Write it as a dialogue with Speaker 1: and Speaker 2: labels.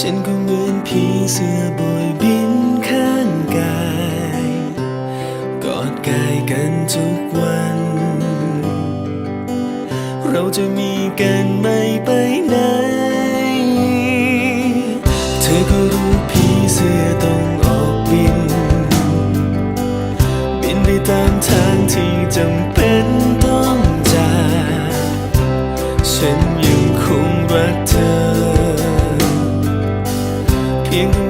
Speaker 1: ฉันก็เหมือนผีเสื้อโบยบินข้างกาย กอดกายกันทุกวัน เราจะมีกันไม่ไปไหน เธอก็รู้ผีเสื้อต้องออกบิน บินไปตามทางที่จำเป็นต้องจากฉันอเพีย งคำ